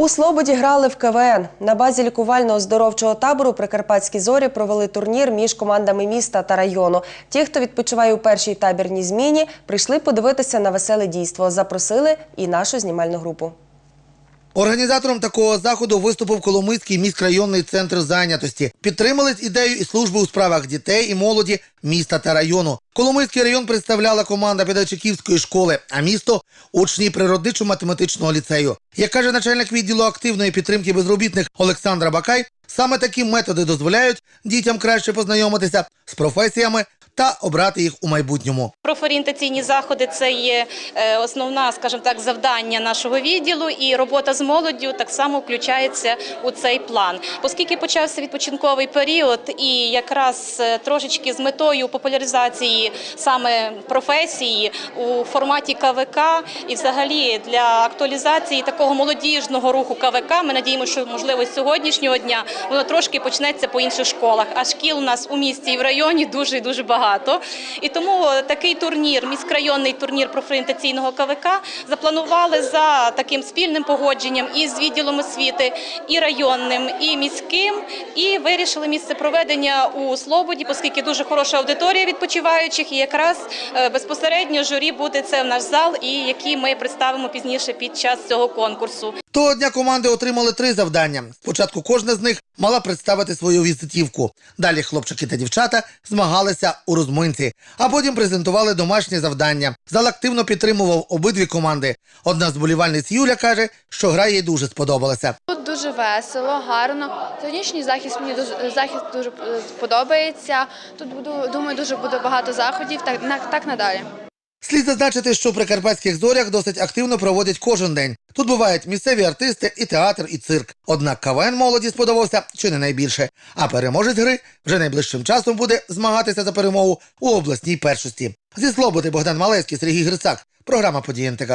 У Слободі грали в КВН. На базі лікувально-оздоровчого табору Прикарпатські зорі провели турнір між командами міста та району. Ті, хто відпочиває у першій табірній зміні, прийшли подивитися на веселе дійство. Запросили і нашу знімальну групу. Організатором такого заходу виступив Коломийський міськрайонний центр зайнятості. Підтримали ідею і служби у справах дітей і молоді міста та району. Коломийський район представляла команда Підачиківської школи, а місто учні природничо-математичного ліцею. Як каже начальник відділу активної підтримки безробітних Олександра Бакай, саме такі методи дозволяють дітям краще познайомитися з професіями та обрати їх у майбутньому. Профорієнтаційні заходи це є е, основна, скажімо так, завдання нашого відділу, і робота з молоддю так само включається у цей план. Оскільки почався відпочинковий період, і якраз е, трошечки з метою популяризації саме професії у форматі КВК, і взагалі для актуалізації такого молодіжного руху КВК, ми надіємося, що можливо з сьогоднішнього дня воно трошки почнеться по інших школах. А шкіл у нас у місті і в районі дуже і дуже багато. І тому такий турнір, міськрайонний турнір профорієнтаційного КВК, запланували за таким спільним погодженням і з відділом освіти, і районним, і міським. І вирішили місце проведення у Слободі, оскільки дуже хороша аудиторія відпочиваючих, і якраз е, безпосередньо журі буде це в наш зал, і які ми представимо пізніше під час цього конкурсу. Того дня команди отримали три завдання. Спочатку кожна з них мала представити свою візитівку. Далі хлопчики та дівчата змагалися у розминці, а потім презентували домашні завдання. Зал активно підтримував обидві команди. Одна з болівальниць Юля каже, що гра їй дуже сподобалася. Тут дуже весело, гарно. Сьогоднішній захід мені дуже захід дуже е, подобається. Тут буду думаю, дуже буде багато заходів. Так на так надалі. Слід зазначити, що в прикарпатських зорях досить активно проводять кожен день. Тут бувають місцеві артисти, і театр, і цирк. Однак КВН молоді сподобався чи не найбільше. А переможець гри вже найближчим часом буде змагатися за перемогу у обласній першості. Зі Слободи Богдан Малецький, Сергій Грицак. Програма «Події НТК».